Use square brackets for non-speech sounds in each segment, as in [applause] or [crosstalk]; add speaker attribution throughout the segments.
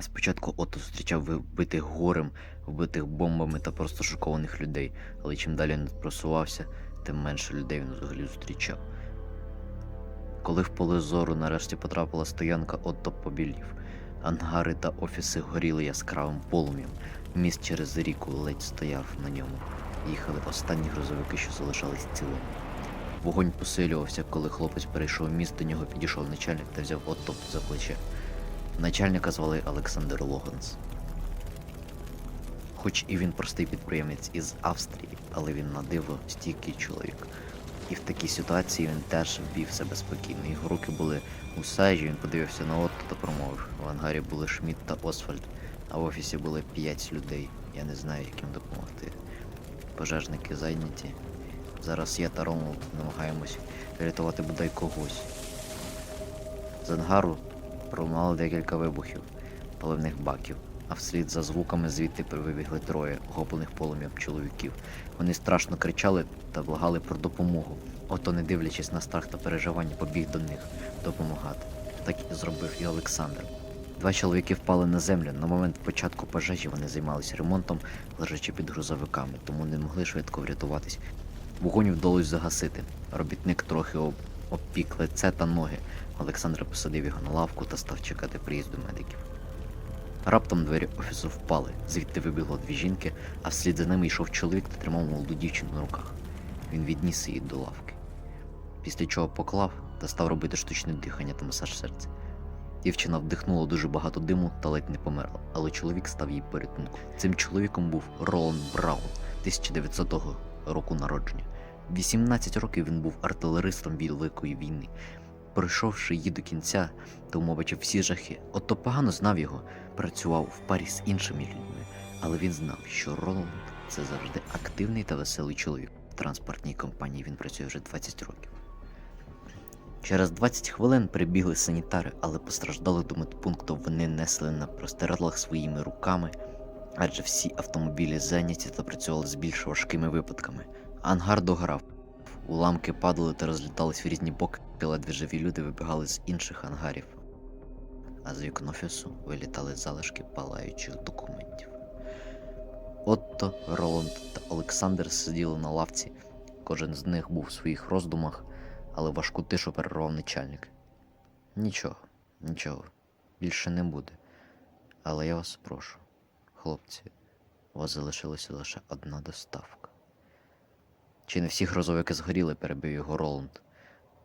Speaker 1: Спочатку Отто зустрічав вбитих горем, вбитих бомбами та просто шокованих людей, але чим далі він просувався, тим менше людей він взагалі зустрічав. Коли в поле зору нарешті потрапила стоянка, Отто побілів. Ангари та офіси горіли яскравим полум'ям. Міст через ріку ледь стояв на ньому. Їхали останні грузовики, що залишались цілими. Вогонь посилювався, коли хлопець перейшов міст, до нього підійшов начальник та взяв Отто за плече. Начальника звали Олександр Логанс. Хоч і він простий підприємець із Австрії, але він на диво стійкий чоловік. І в такій ситуації він теж вів себе спокійно. Його руки були у сажі, він подивився на Отто та промовив. В ангарі були Шмідт та Освальд, а в офісі були п'ять людей. Я не знаю, як їм допомогти. Пожежники зайняті. Зараз я та Роналд намагаємось врятувати бодай когось. З ангару пролунало декілька вибухів паливних баків, а вслід за звуками звідти вибігли троє охоплених полум'ям чоловіків. Вони страшно кричали та благали про допомогу. Ото, не дивлячись на страх та переживання, побіг до них допомагати. Так і зробив і Олександр. Два чоловіки впали на землю. На момент початку пожежі вони займалися ремонтом, лежачи під грузовиками, тому не могли швидко врятуватись. Вогонь вдалося загасити. Робітник трохи. Обпік лице та ноги. Олександр посадив його на лавку та став чекати приїзду медиків. Раптом двері офісу впали, звідти вибігло дві жінки, а вслід за ними йшов чоловік та тримав молоду дівчину на руках. Він відніс її до лавки. Після чого поклав та став робити штучне дихання та масаж серця. Дівчина вдихнула дуже багато диму та ледь не померла, але чоловік став їй порятунком. Цим чоловіком був Роланд Браун, 1900 року народження. 18 років він був артилеристом Великої війни. Пройшовши її до кінця, тому бачив всі жахи. Отто погано знав його, працював в парі з іншими людьми, але він знав, що Роланд це завжди активний та веселий чоловік. В транспортній компанії він працює вже 20 років. Через 20 хвилин прибігли санітари, але постраждалих до медпункту вони несли на простирадлах своїми руками, адже всі автомобілі зайняті та працювали з більш важкими випадками. Ангар догорав. Уламки падали та розлітались в різні боки, ледве живі люди вибігали з інших ангарів. А з вікон офісу вилітали залишки палаючих документів. Отто, Роланд та Олександр сиділи на лавці. Кожен з них був у своїх роздумах, але важку тишу перервав начальник. Нічого, нічого, більше не буде. Але я вас прошу, хлопці, у вас залишилася лише одна доставка. Чи не всі грузовики згоріли, перебив його Роланд.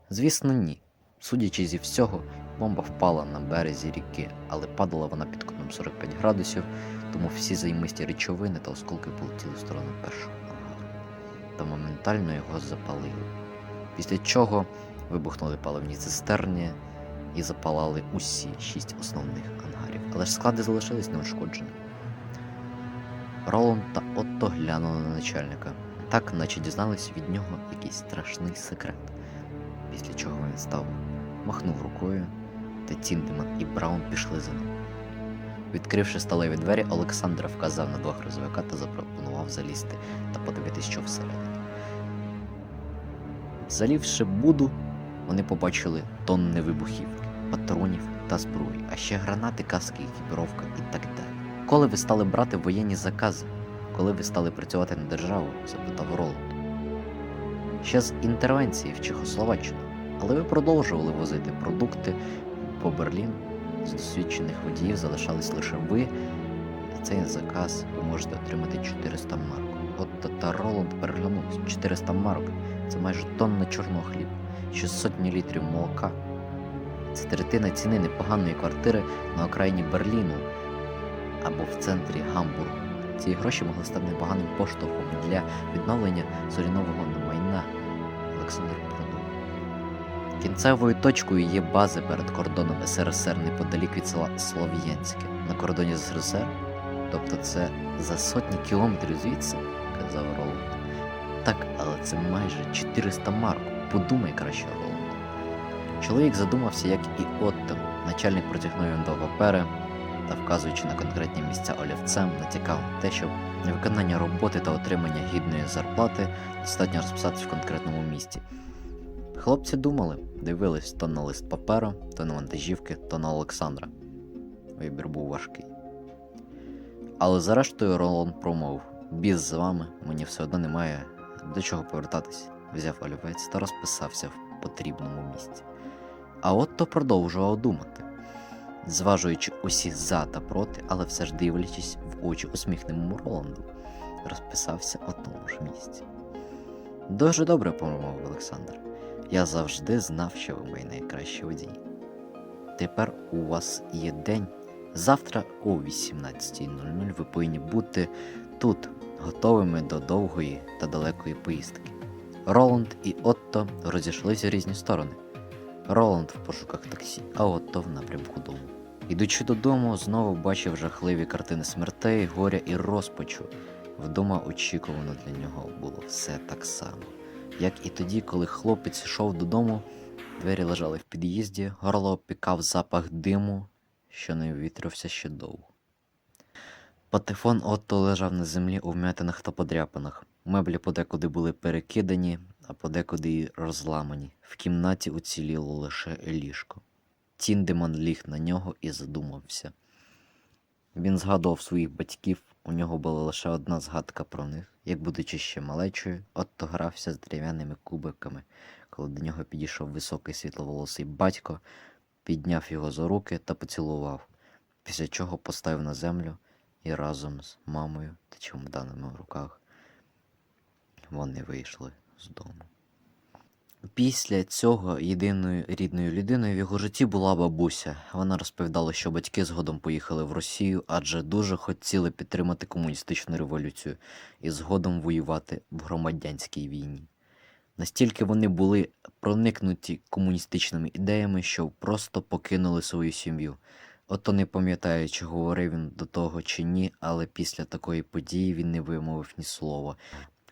Speaker 1: Звісно, ні. Судячи зі всього, бомба впала на березі ріки, але падала вона під кутом 45 градусів, тому всі займисті речовини та осколки полетіли в сторону першого ангару. Та моментально його запалили. Після чого вибухнули паливні цистерні і запалали усі шість основних ангарів, але ж склади залишились неушкодженими. Роланд та Отто глянули на начальника, так наче дізнались від нього якийсь страшний секрет. Після чого він став, махнув рукою, та Тіндеман і Браун пішли за ним. Відкривши сталеві двері, Олександр вказав на два грузовика та запропонував залізти та подивитись, що всередині. Залівши буду, вони побачили тонни вибухівки, патронів та зброї, а ще гранати, каски, екіпіровка і так далі. Коли ви стали брати воєнні закази, коли ви стали працювати на державу? запитав Роланд. Ще з інтервенції в Чехословаччину, але ви продовжували возити продукти по Берліну. З досвідчених водіїв залишались лише ви. Цей заказ ви можете отримати 400 марок. От та Роланд переглянувся. 400 марок це майже тонна чорного хліба, ще сотні літрів молока. Це третина ціни непоганої квартири на окраїні Берліну або в центрі Гамбургу. Ці гроші могли стати непоганим поштовхом для відновлення зорянового майна. Олександр продовжив. Кінцевою точкою є бази перед кордоном СРСР неподалік від села Слов'янське на кордоні з СРСР. Тобто це за сотні кілометрів звідси, казав Роланд. Так, але це майже 400 марок. Подумай краще, Роланд. Чоловік задумався, як і Отто. Начальник протягнув два папери та, вказуючи на конкретні місця олівцем, натякав на те, що на виконання роботи та отримання гідної зарплати достатньо розписатись в конкретному місці. Хлопці думали, дивились то на лист паперу, то на вантажівки, то на Олександра. вибір був важкий. Але зрештою Роланд промовив: Біз з вами, мені все одно немає до чого повертатись. Взяв олівець та розписався в потрібному місці. А Отто продовжував думати, зважуючи усі за та проти, але все ж дивлячись в очі усміхненому Роланду, розписався у тому ж місці. Дуже добре, промовив Олександр. Я завжди знав, що ви мої найкращі водії. Тепер у вас є день. Завтра о 18.00 ви повинні бути тут, готовими до довгої та далекої поїздки. Роланд і Отто розійшлися в різні сторони. Роланд в пошуках таксі, а Отто в напрямку дому. Ідучи додому, знову бачив жахливі картини смертей, горя і розпачу. Вдома очікувано для нього було все так само. Як і тоді, коли хлопець йшов додому, двері лежали в під'їзді, горло опікав запах диму, що не ввітрився ще довго. Патефон Отто лежав на землі у вмятинах та подряпинах. Меблі подекуди були перекидані, а подекуди й розламані. В кімнаті уціліло лише ліжко. Тіндеман ліг на нього і задумався. Він згадував своїх батьків, у нього була лише одна згадка про них. Як будучи ще малечою, Отто грався з дерев'яними кубиками, коли до нього підійшов високий світловолосий батько, підняв його за руки та поцілував, після чого поставив на землю і разом з мамою та чемоданами в руках вони вийшли з дому. Після цього єдиною рідною людиною в його житті була бабуся. Вона розповідала, що батьки згодом поїхали в Росію, адже дуже хотіли підтримати комуністичну революцію і згодом воювати в громадянській війні. Настільки вони були проникнуті комуністичними ідеями, що просто покинули свою сім'ю. Ото не пам'ятаю, чи говорив він до того чи ні, але після такої події він не вимовив ні слова.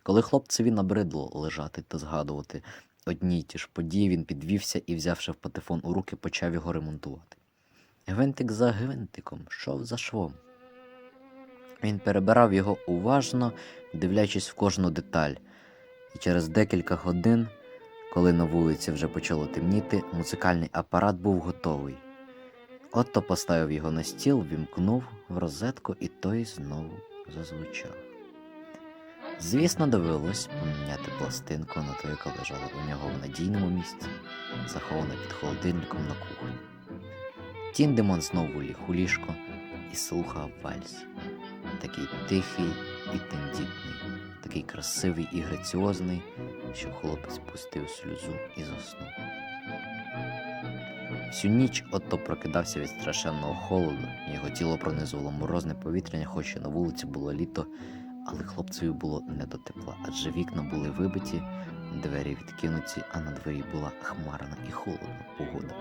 Speaker 1: Коли хлопцеві набридло лежати та згадувати одні й ті ж події, він підвівся і, взявши патефон у руки, почав його ремонтувати. Гвинтик за гвинтиком, шов за швом. Він перебирав його уважно, дивлячись в кожну деталь, і через декілька годин, коли на вулиці вже почало темніти, музикальний апарат був готовий. Отто поставив його на стіл, вімкнув в розетку, і той знову зазвучав. Звісно, довелось поміняти пластинку на ту, яка лежала у нього в надійному місці, захована під холодильником на кухні. Тіндемон знову ліг у ліжко і слухав вальс. Такий тихий і тендітний, такий красивий і граціозний, що хлопець пустив сльозу і заснув. Всю ніч Отто прокидався від страшенного холоду, його тіло пронизувало морозне повітря, хоч і на вулиці було літо, але хлопцеві було не до тепла, адже вікна були вибиті, двері відкинуті, а на дворі була хмарна і холодна погода.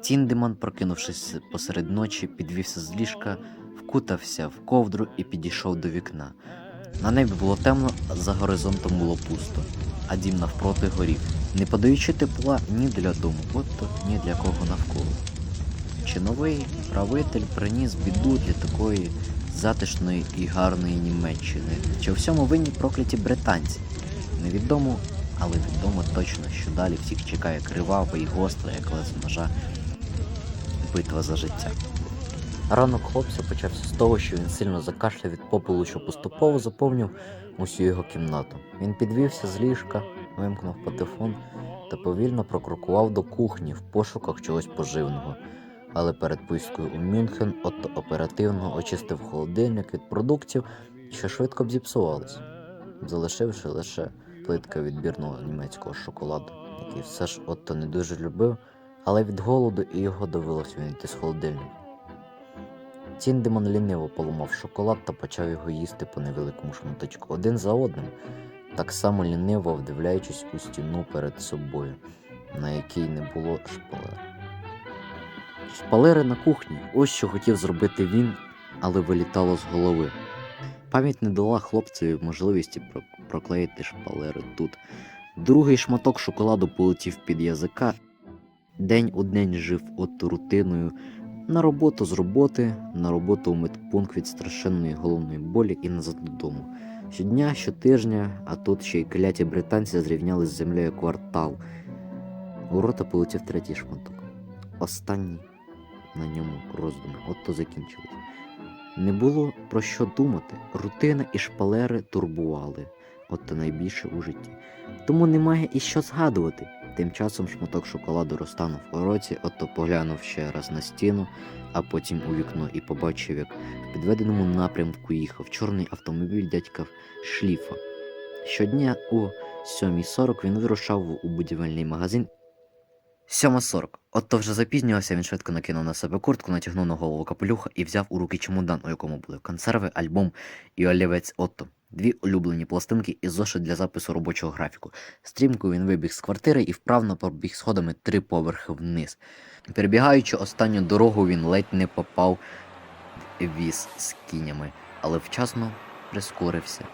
Speaker 1: Тіндеман, прокинувшись посеред ночі, підвівся з ліжка, вкутався в ковдру і підійшов до вікна. На небі було темно, а за горизонтом було пусто, а дім навпроти горів, не подаючи тепла ні для дому, Отто, ні для кого навколо. Чи новий правитель приніс біду для такої затишної і гарної Німеччини, чи у всьому винні прокляті британці? Невідомо, але відомо точно, що далі всіх чекає кривава і гостра, як лезо ножа, битва за життя. Ранок хлопця почався з того, що він сильно закашляв від попелу, що поступово заповнив усю його кімнату. Він підвівся з ліжка, вимкнув патефон та повільно прокрокував до кухні в пошуках чогось поживного. Але перед поїздкою у Мюнхен Отто оперативно очистив холодильник від продуктів, що швидко б зіпсувались, залишивши лише плитка відбірного німецького шоколаду, який все ж Отто не дуже любив, але від голоду і його довелося вийти з холодильника. Тіндемон ліниво поламав шоколад та почав його їсти по невеликому шматочку один за одним, так само ліниво вдивляючись у стіну перед собою, на якій не було шпалер. Шпалери на кухні, ось що хотів зробити він, але вилітало з голови. Пам'ять не дала хлопцеві можливості проклеїти шпалери тут. Другий шматок шоколаду полетів під язика. День у день жив от рутиною, на роботу з роботи, на роботу у медпункт від страшенної головної болі і назад додому. Щодня, щотижня, а тут ще й кляті британці зрівняли з землею квартал. У рота полетів третій шматок. Останній на ньому роздуми. От то закінчилось. Не було про що думати. Рутина і шпалери турбували, от то найбільше у житті. Тому немає і що згадувати. Тим часом шматок шоколаду розтанув у році, ото поглянув ще раз на стіну, а потім у вікно і побачив, як в підведеному напрямку їхав чорний автомобіль дядька Шліфа. Щодня о 7.40 він вирушав у будівельний магазин. 7.40. Отто вже запізнювався, він швидко накинув на себе куртку, натягнув на голову капелюха і взяв у руки чемодан, у якому були консерви, альбом і олівець Отто. Дві улюблені пластинки і зошит для запису робочого графіку. Стрімко він вибіг з квартири і вправно побіг сходами три поверхи вниз. Перебігаючи останню дорогу, він ледь не попав в віз з кінями, але вчасно прискорився.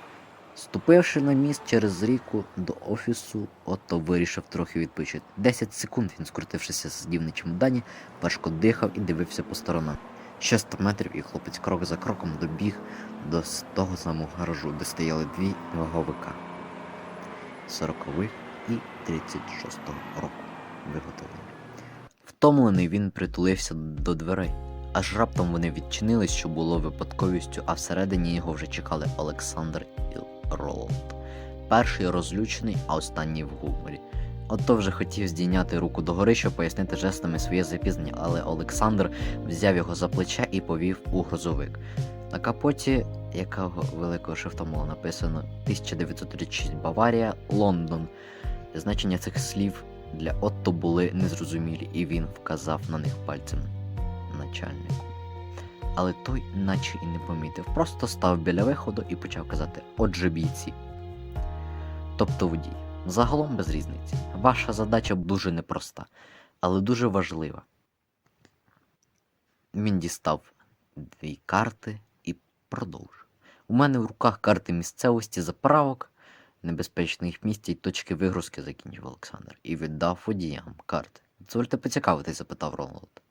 Speaker 1: Ступивши на міст через ріку до офісу, Отто вирішив трохи відпочити. Десять секунд він, скрутившися сидів на чемодані, важко дихав і дивився по сторонам. Ще 100 метрів і хлопець крок за кроком добіг до того самого гаражу, де стояли дві ваговика 40-х і 36-го року виготовлення. Втомлений він притулився до дверей, аж раптом вони відчинились, що було випадковістю, а всередині його вже чекали Олександр і Роланд. Перший розлючений, а останній в гуморі. Ото вже хотів здійняти руку догори, щоб пояснити жестами своє запізнення, але Олександр взяв його за плече і повів у грузовик. На капоті, якого великого шрифтом було написано 1936 Баварія, Лондон. Значення цих слів для Отто були незрозумілі, і він вказав на них пальцем начальнику. Але той, наче і не помітив, просто став біля виходу і почав казати: Отже, бійці. Тобто водій. Загалом без різниці. Ваша задача дуже непроста, але дуже важлива. Він дістав дві карти і продовжив. У мене в руках карти місцевості заправок, небезпечних місць і точки вигрузки, закінчив Олександр, і віддав водіям карти. Дозвольте поцікавитись, запитав Рональд.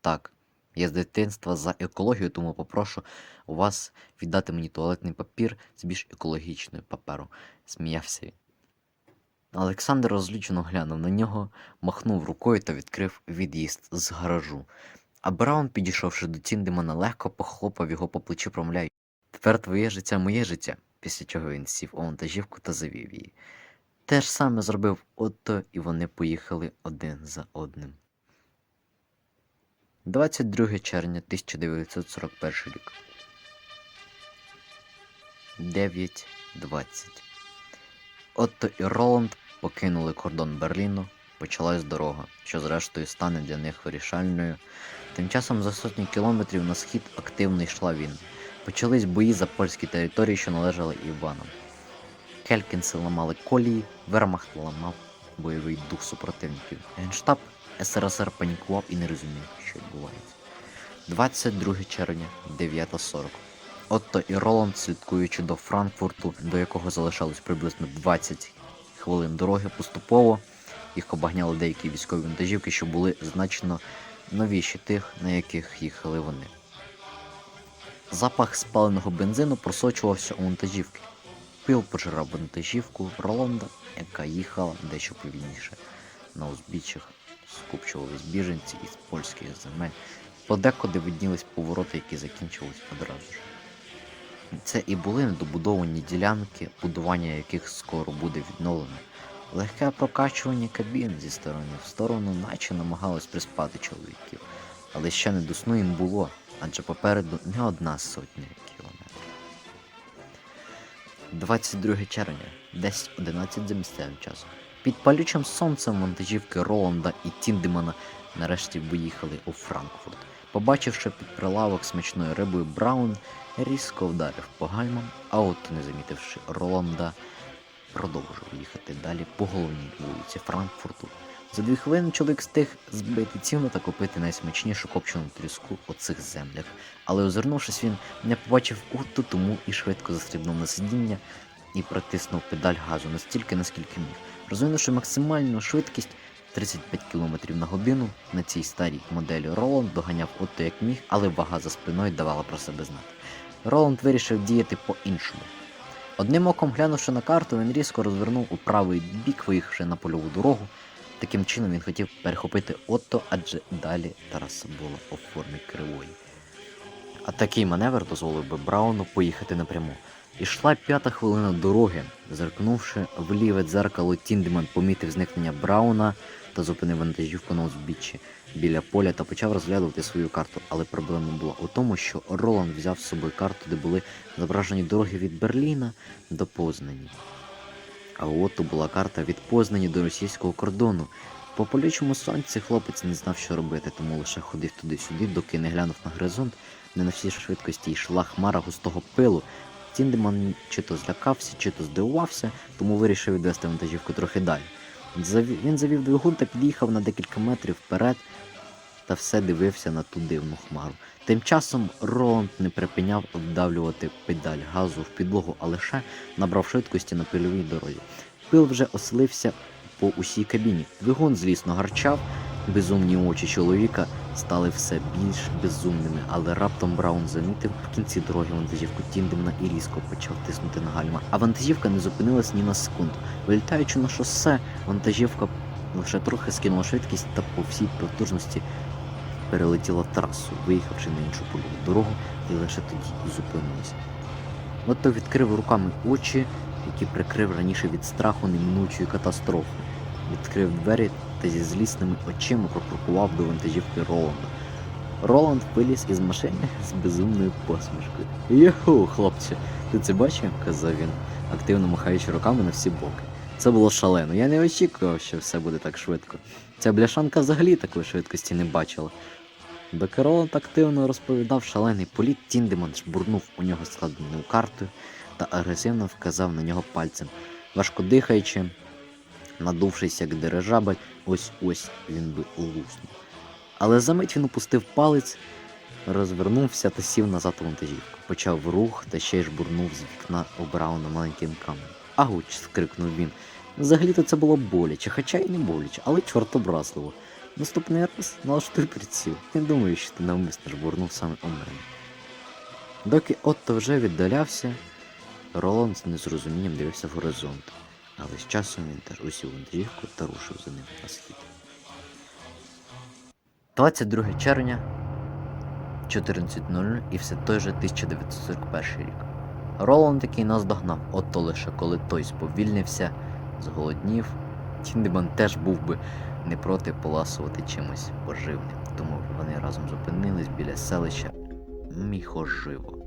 Speaker 1: Так, я з дитинства за екологію, тому попрошу у вас віддати мені туалетний папір з більш екологічною паперу, сміявся він. Олександр розлючено глянув на нього, махнув рукою та відкрив від'їзд з гаражу. А Браун, підійшовши до Тіндемана, легко похлопав його по плечу, промовляючи Тепер твоє життя моє життя, після чого він сів у вантажівку та завів її. Те ж саме зробив Отто, і вони поїхали один за одним. 22 червня 1941 рік. 9.20. Отто і Роланд покинули кордон Берліну. Почалась дорога, що зрештою стане для них вирішальною. Тим часом за сотні кілометрів на схід активно йшла війна. Почались бої за польські території, що належали Іванам. Келькінси ламали колії, Вермахт ламав бойовий дух супротивників. Генштаб СРСР панікував і не розумів, що відбувається. 22 червня, 9.40. Отто і Роланд, слідкуючи до Франкфурту, до якого залишалось приблизно 20 хвилин дороги, поступово їх обагняли деякі військові вантажівки, що були значно новіші тих, на яких їхали вони. Запах спаленого бензину просочувався у вантажівки. Пил пожирав вантажівку Роланда, яка їхала дещо повільніше. На узбіччях скупчувались біженці із польських земель. Подекуди виднілись повороти, які закінчились одразу ж. Це і були недобудовані ділянки, будування яких скоро буде відновлено. Легке прокачування кабін зі сторони в сторону, наче намагалось приспати чоловіків. Але ще не до сну їм було, адже попереду не одна сотня кілометрів. 22 червня, десь 11 за місцевим часом. Під палючим сонцем вантажівки Роланда і Тіндемана нарешті виїхали у Франкфурт. Побачивши під прилавок смачною рибою Браун, різко вдарив по гальмам, а от, не замітивши Роланда, продовжив їхати далі по головній вулиці Франкфурту. За дві хвилини чоловік встиг збити ціну та купити найсмачнішу копчену тріску у цих землях. Але озирнувшись, він не побачив Утту, тому і швидко застрибнув на сидіння і притиснув педаль газу настільки, наскільки міг. Розвинувши максимальну швидкість 35 км на годину на цій старій моделі Роланд доганяв Отто як міг, але вага за спиною давала про себе знати. Роланд вирішив діяти по-іншому. Одним оком глянувши на карту, він різко розвернув у правий бік, виїхавши на польову дорогу. Таким чином він хотів перехопити Отто, адже далі траса була у формі кривої. А такий маневр дозволив би Брауну поїхати напряму. Ішла п'ята хвилина дороги. Зеркнувши в ліве дзеркало, Тіндеман помітив зникнення Брауна та зупинив вантажівку на узбіччі біля поля та почав розглядувати свою карту. Але проблема була у тому, що Роланд взяв з собою карту, де були зображені дороги від Берліна до Познані. А у Отто була карта від Познані до російського кордону. По полючому сонці хлопець не знав, що робити, тому лише ходив туди-сюди, доки не глянув на горизонт, де на всій швидкості йшла хмара густого пилу. Тіндеман чи то злякався, чи то здивувався, тому вирішив відвести вантажівку трохи далі. Він завів двигун та під'їхав на декілька метрів вперед та все дивився на ту дивну хмару. Тим часом Роланд не припиняв вдавлювати педаль газу в підлогу, а лише набрав швидкості на пильовій дорозі. Пил вже оселився по усій кабіні. Двигун, злісно, гарчав. Безумні очі чоловіка стали все більш безумними, але раптом Браун замітив в кінці дороги вантажівку Тіндемна і різко почав тиснути на гальма. А вантажівка не зупинилась ні на секунду. Вилітаючи на шосе, вантажівка лише трохи скинула швидкість та по всій потужності перелетіла трасу, виїхавши на іншу польову дорогу, і лише тоді зупинилася. Отто відкрив руками очі, які прикрив раніше від страху неминучої катастрофи. Відкрив двері та зі злісними очима прокрокував до вантажівки Роланда. Роланд виліз із машини з безумною посмішкою. Йоху, хлопче, ти це бачив? казав він, активно махаючи руками на всі боки. Це було шалено. Я не очікував, що все буде так швидко. Ця бляшанка взагалі такої швидкості не бачила. Доки Роланд активно розповідав шалений політ, Тіндеман жбурнув у нього складеною картою та агресивно вказав на нього пальцем, важко дихаючи, надувшись як дирижабель, ось ось він би луснув. Але за мить він опустив палець, розвернувся та сів назад у вантажівку. Почав рух та ще й жбурнув з вікна у Брауна маленьким каменем. Агуч! скрикнув він. Взагалі-то це було боляче, хоча й не боляче, але чортобразливо. Наступний раз налаштуй приціл. Не думаю, що ти навмисно жбурнув саме у мене. Доки Отто вже віддалявся, Роланд з незрозумінням дивився в горизонт, але з часом він теж усів вантажівку та рушив за ним на схід. 22 червня 14.00 і все той же 1941 рік. Роланд який наздогнав, Отто лише коли той сповільнився, зголоднів. Тіндеман теж був би не проти поласувати чимось поживним, тому вони разом зупинились біля селища Міхоживо.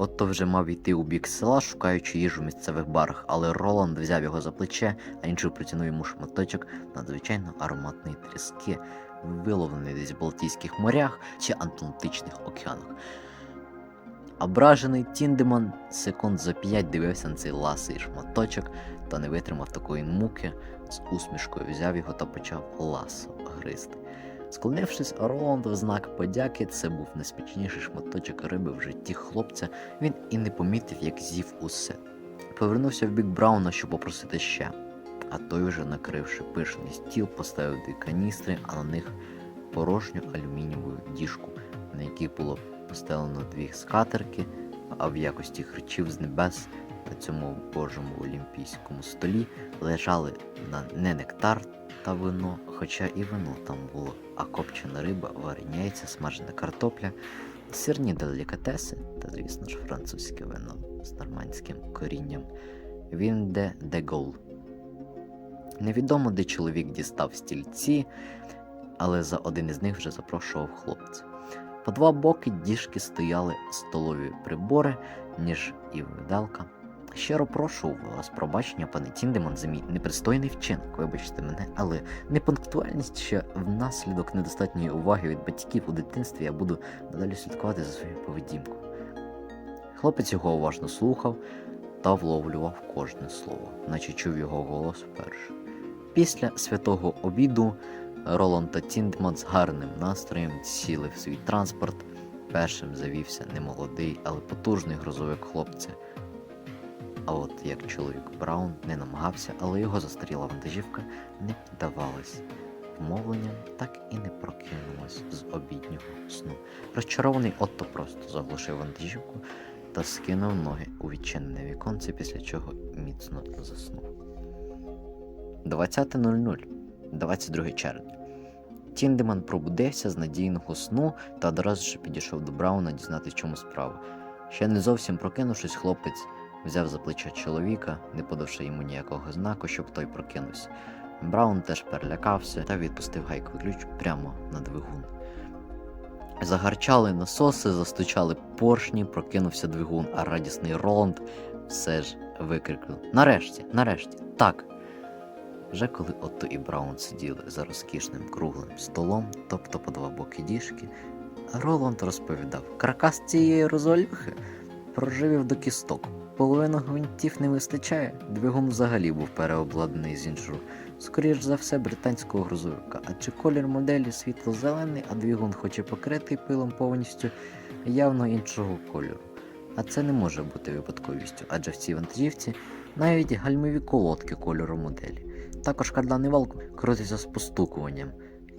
Speaker 1: Отто вже мав йти у бік села, шукаючи їжу в місцевих барах, але Роланд взяв його за плече, а інший протягнув йому шматочок надзвичайно ароматної тріски, виловлений десь в Балтійських морях чи Атлантичних океанах. Ображений Тіндеман секунд за п'ять дивився на цей ласий шматочок та не витримав такої муки, з усмішкою взяв його та почав ласо гризти. Склонившись, Роланд в знак подяки, це був найспічніший шматочок риби в житті хлопця, він і не помітив, як з'їв усе. Повернувся в бік Брауна, щоб попросити ще. А той вже накривши пишний стіл, поставив дві каністри, а на них порожню алюмінієву діжку, на якій було постелено дві скатерки, а в якості харчів з небес на цьому божому олімпійському столі лежали на не нектар та вино, хоча і вино там було, а копчена риба, варені яйця, смажена картопля, сирні делікатеси та, звісно ж, французьке вино з нормандським корінням. Він де де гол. Невідомо, де чоловік дістав стільці, але за один із них вже запрошував хлопця. По два боки діжки стояли столові прибори, ніж і видалка. Щиро прошу у вас пробачення, пане Тіндеман, за мій непристойний вчинок, вибачте мене, але непунктуальність ще внаслідок недостатньої уваги від батьків у дитинстві я буду надалі слідкувати за своєю поведінкою. Хлопець його уважно слухав та вловлював кожне слово, наче чув його голос вперше. Після святого обіду Роланд та Тіндеман з гарним настроєм сіли в свій транспорт. Першим завівся немолодий, але потужний грузовик хлопця. А от як чоловік Браун не намагався, але його застаріла вантажівка не піддавалась. Вмовленням так і не прокинулась з обіднього сну. Розчарований Отто просто заглушив вантажівку та скинув ноги у відчинене віконце, після чого міцно заснув. 20.00, 22 червня. Тіндеман пробудився з надійного сну та одразу ж підійшов до Брауна дізнатися, чому справа. Ще не зовсім прокинувшись, хлопець взяв за плече чоловіка, не подавши йому ніякого знаку, щоб той прокинувся. Браун теж перелякався та відпустив гайковий ключ прямо на двигун. Загарчали насоси, застучали поршні, прокинувся двигун, а радісний Роланд все ж викрикнув: Нарешті, нарешті, так. Вже коли Отто і Браун сиділи за розкішним круглим столом, тобто по два боки діжки, Роланд розповідав: каркас цієї розвалюхи проживів до кісток. Половину гвинтів не вистачає, двигун взагалі був переобладнаний з іншого. Скоріш за все, британського грузовика, адже колір моделі світло-зелений, а двигун, хоч і покритий пилом повністю, явно іншого кольору. А це не може бути випадковістю, адже в цій вантажівці навіть гальмові колодки кольору моделі. Також карданний вал крутиться з постукуванням.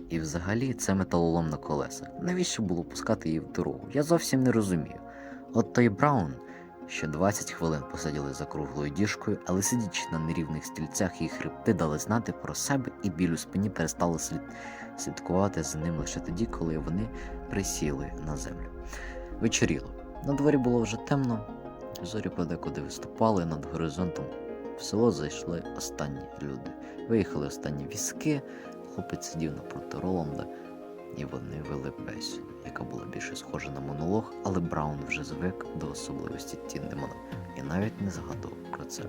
Speaker 1: І взагалі це металолом на колесах. Навіщо було пускати її в дорогу? Я зовсім не розумію. От той Браун ще 20 хвилин посиділи за круглою діжкою, але сидячи на нерівних стільцях, їх хребти дали знати про себе і біль у спині перестали слід... слідкувати за ним лише тоді, коли вони присіли на землю. Вечоріло. На дворі було вже темно, зорі подекуди виступали над горизонтом. В село зайшли останні люди. Виїхали останні візки, хлопець сидів напроти Роланда, і вони вели бесіду, яка була більше схожа на монолог, але Браун вже звик до особливості Тіндемона і навіть не згадував про це.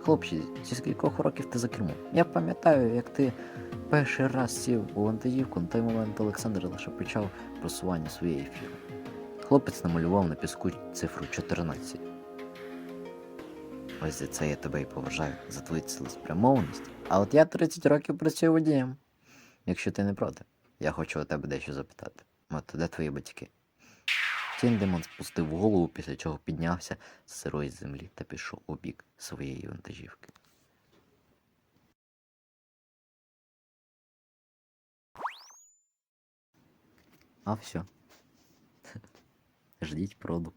Speaker 1: Хлопці, зі скількох років ти за кермом? Я пам'ятаю, як ти перший раз сів у вантажівку, на той момент Олександр лише почав просування своєї фірми. Хлопець намалював на піску цифру 14. Ось за це я тебе і поважаю за твою цілеспрямованість. А от я 30 років працюю водієм. Якщо ти не проти, я хочу у тебе дещо запитати. От де твої батьки? Тіндемон спустив голову, після чого піднявся з сирої землі та пішов у бік своєї вантажівки. А все. [laughs] Ждіть проду.